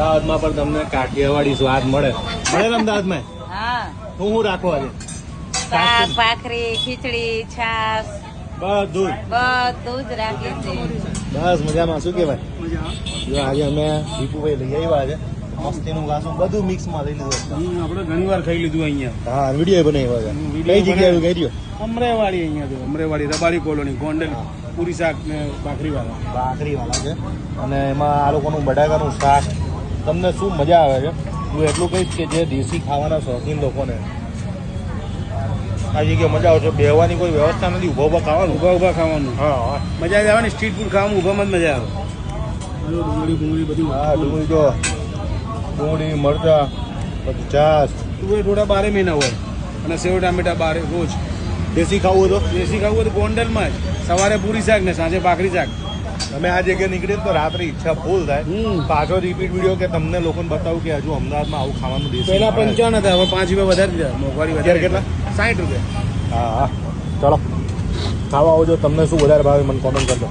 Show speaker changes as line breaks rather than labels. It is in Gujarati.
અમદાવાદમાં પણ તમને કાઠિયાવાડી સ્વાદ મળે. મળે અમદાવાદ અમદાવાદમાં?
હા.
હું હું રાખો આજે?
શાક ભાખરી ખીચડી છાસ
બધું.
બધું જ રાખીએ છીએ.
બસ મજામાં. શું કહેવાય? જો આજે અમે દીપુભાઈ લઈ આવ્યા છે મસ્તીનું ઘાસું બધું મિક્સમાં લઈ લીધું.
આપણે ઘણી વાર ખાઈ લીધું અહીંયા.
હા વીડિયો બનાવ્યો છે કઈ જગ્યાએ કહી રહ્યો
અમરેવાડી અહીંયા અમરેવાડી રબારી કોલોની ગોંડલ પૂરી શાક ને ભાખરી વાળા
ભાખરી વાળા છે. અને એમાં આ લોકોનું બટાકાનું શાક તમને શું મજા આવે છે? હું એટલું કહીશ કે જે દેશી ખાવાના શોખીન લોકોને આ જગ્યાએ મજા આવશે બેહવાની કોઈ વ્યવસ્થા નથી. ઊભા ઊભા ખાવાનું.
ઊભા ઊભા ખાવાનું.
હા
મજા જ આવે ને? સ્ટ્રીટ ફૂડ ખાવાનું ઊભામાં જ મજા આવે. ડુંગળી ડુંગળી બધું
હા ડુંગળી જો. ડુંગળી મરચા પછી ચાસ
તુવેર થોડા બારે મહિના હોય અને સેવ ટામેટા બારે રોજ.
દેશી ખાવું હોય તો?
દેશી ખાવું હોય તો ગોંડલમાં જ. સવારે પૂરી શાક ને સાંજે ભાખરી શાક.
અમે આ જગ્યાએ નીકળીએ તો રાત્રે ઈચ્છા ફૂલ થાય. પાછો રિપીટ વીડિયો કે તમને લોકોને બતાવું કે હજુ અમદાવાદમાં આવું ખાવાનું દેશ
પહેલા પંચાવન હતા હવે પાંચ રૂપિયા વધારી દીધા. મોંઘવારી વધારે
કેટલા?
સાઠ રૂપિયા.
હા હા. ચલો. ખાવા આવજો તમને શું વધારે ભાવે મને કોમેન્ટ કરજો.